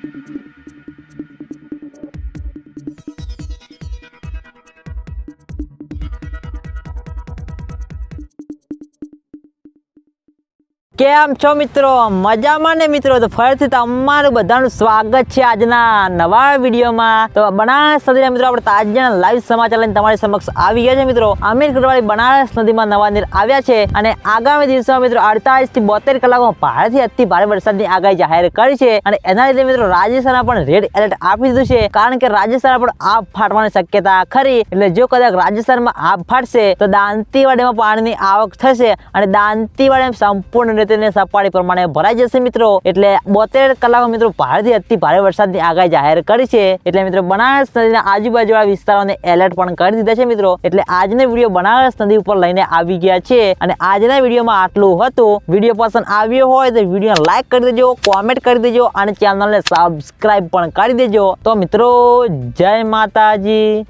Thank you. કેમ છો મિત્રો? મજામાં ને મિત્રો? તો ફરીથી તમારું બધાનું સ્વાગત છે આજના નવા વિડીયોમાં. તો બનારસ નદીના મિત્રો, આપણે તાજા લાઈવ સમાચાર લઈને તમારી સમક્ષ આવી ગયા છે મિત્રો. અમીર ગઢવાળી બનારસ નદીમાં નવા નીર આવ્યા છે અને આગામી દિવસોમાં મિત્રો, અડતાલીસથી બોતેર કલાકમાં ભારેથી અતિ ભારે વરસાદની આગાહી જાહેર કરી છે. અને એના લીધે મિત્રો રાજસ્થાનમાં પણ રેડ એલર્ટ આપી દીધું છે. કારણ કે રાજસ્થાનમાં પણ આભ ફાટવાની શક્યતા ખરી. એટલે જો કદાચ રાજસ્થાનમાં આભ ફાટશે, તો દાંતીવાડીમાં પાણીની આવક થશે અને દાંતીવાડી સંપૂર્ણ રીતે ને સપાટી પ્રમાણે ભરાઈ જશે મિત્રો. એટલે બોતેર કલાક મિત્રો ભારેથી અતિ ભારે વરસાદની આગાહી જાહેર કરી છે. એટલે મિત્રો બનારસ નદીના આજુબાજુવાળા વિસ્તારોને એલર્ટ પણ કરી દીધા છે મિત્રો. એટલે આજનો વીડિયો બનારસ નદી ઉપર લઈને આવી ગયા છે. અને આજના વિડીયોમાં આટલું હતું. વીડિયો પસંદ આવ્યો હોય તો વીડિયો લાઈક કરી દેજો, કોમેન્ટ કરી દેજો અને ચેનલને સબસ્ક્રાઇબ પણ કરી દેજો. તો મિત્રો, જય માતાજી.